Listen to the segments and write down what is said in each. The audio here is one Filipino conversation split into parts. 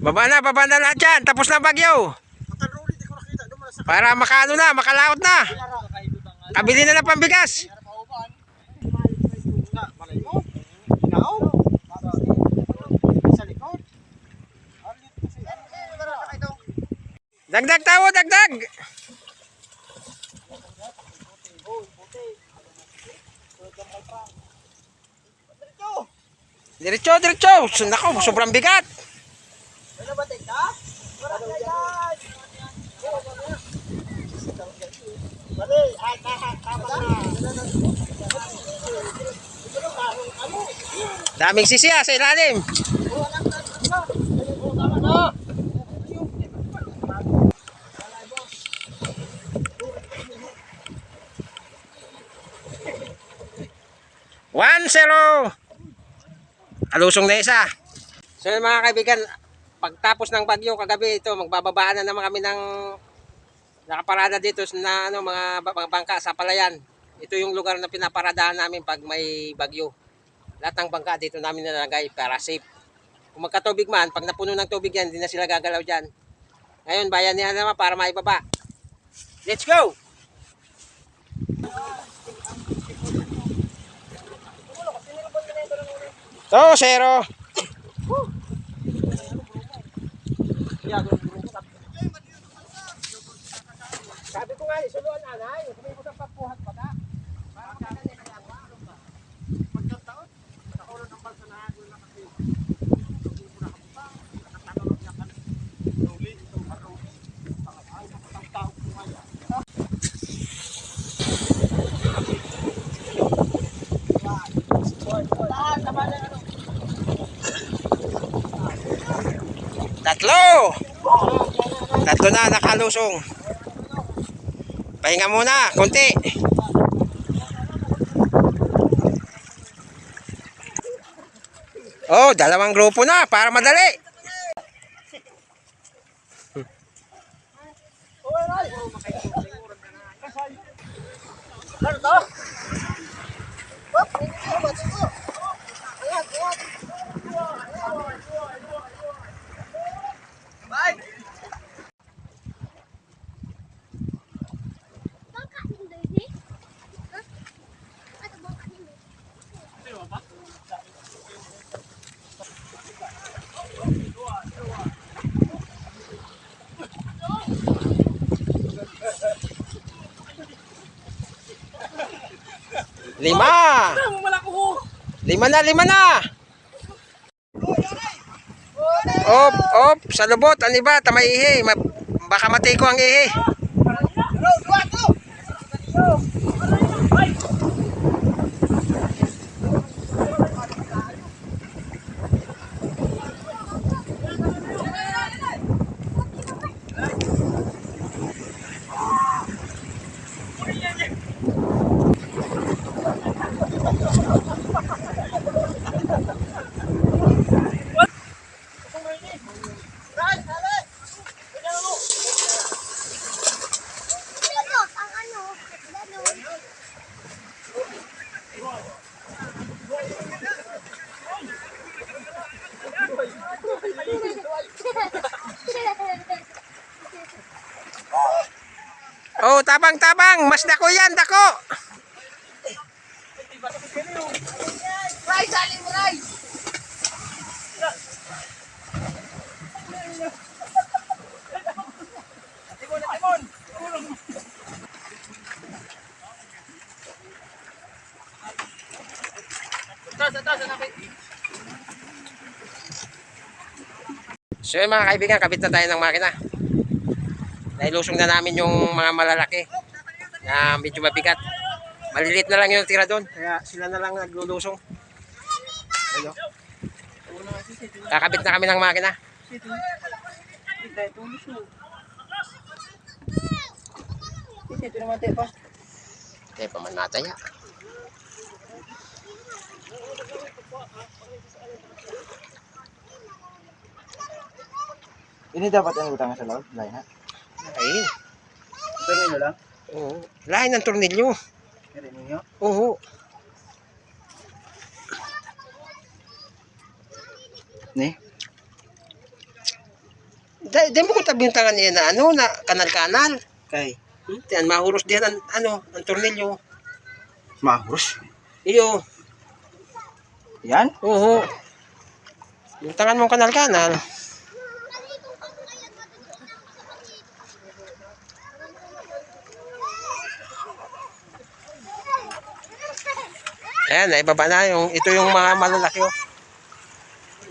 Baba na, baba na lahat dyan. Tapos na bagyo. Para makaano na, makalaot na. Kabili na ng pambigas. Dagdag tawo, dagdag. Diretso, diretso. Nako, sobrang bigat. Ano ba tika? Wala na yan. Bali, ah, tama, tama na. Daming sisiya sa ilalim. One zero. Alusong na isa. So mga kaibigan, pagtapos ng bagyo kagabi ito, magbababaan na naman kami ng nakaparada dito na ano, mga bangka sa Palayan. Ito yung lugar na pinaparadahan namin pag may bagyo. Lahat ng bangka dito namin nilalagay para safe. Kung magkatubig man, pag napuno ng tubig yan, hindi na sila gagalaw dyan. Ngayon, bayan niya naman para maibaba. Let's go! To, zero. Sabi ko nga, isuluan anay. Tatlo na nakalusong. Pahinga muna, konti. Oh, dalawang grupo na para madali. Ano to? Bangka Lima! Lima na, lima na! Op, op, sa lubot, ano ba? Tamay ihi. Baka matiko ang ihi. Oh, tabang, tabang. Mas dako yan, dako. Atas, atas, anak. So yun mga kaibigan, kabit na tayo ng makina. Nailusong na namin yung mga malalaki na medyo mabigat. Malilit na lang yung tira doon, kaya sila na lang naglulusong. Ano? Kakabit na kami ng makina. Ito naman, te, pa. Kaya pa man nataya. Ini dapat ang utang sa loob, lain ha. Ay, Ito ninyo lang. oo. Lahin ng tornilyo. Ito ninyo. Oo. Ni. Di mo ko tabintangan niya na ano, na kanal-kanal. Kay, Hmm? Tiyan, mahuros diyan ang, ano, ang tornilyo. mahus. Iyo, Yan? oo. Bintangan mo ang kanal-kanal. Ayan, naibaba na yung, ito yung mga malalaki oh.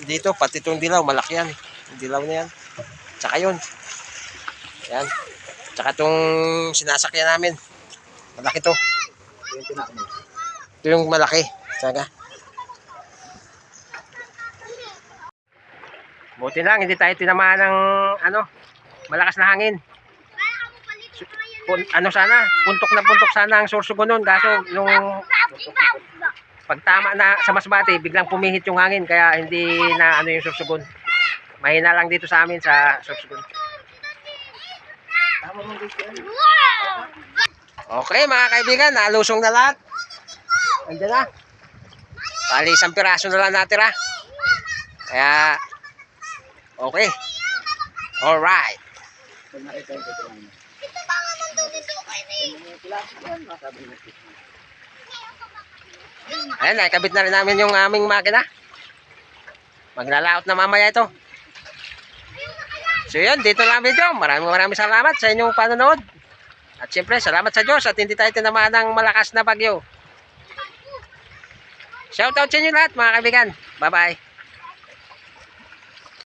Dito, pati itong dilaw, malaki yan. Yung dilaw na yan. Tsaka yun. Ayan. Tsaka itong sinasakyan namin. Malaki to. Ito yung malaki. Tsaka. Buti lang, hindi tayo tinamaan ng ano, malakas na hangin. Pun, ano sana, puntok na puntok sana ang sorsugo nun. Kaso, nung pagtama na sa masbate, biglang pumihit yung hangin. Kaya hindi na ano yung sorsugon. Mahina lang dito sa amin sa. Tama ano? Okay mga kaibigan, nalusong na lahat. Andiyan na. Bali, isang piraso na lang natira. Kaya, okay. Alright. Pag. Ito ba man daw dito kay ni? Yung pila, yan, masabi mo. Ayan, nakikabit na rin namin yung aming makina. Maglalaot na mamaya ito. So yun, dito lang ang video. Maraming maraming salamat sa inyong panonood. At siyempre, salamat sa Diyos at hindi tayo tinamaan ng malakas na bagyo. Shoutout sa inyo lahat mga kaibigan. Bye-bye.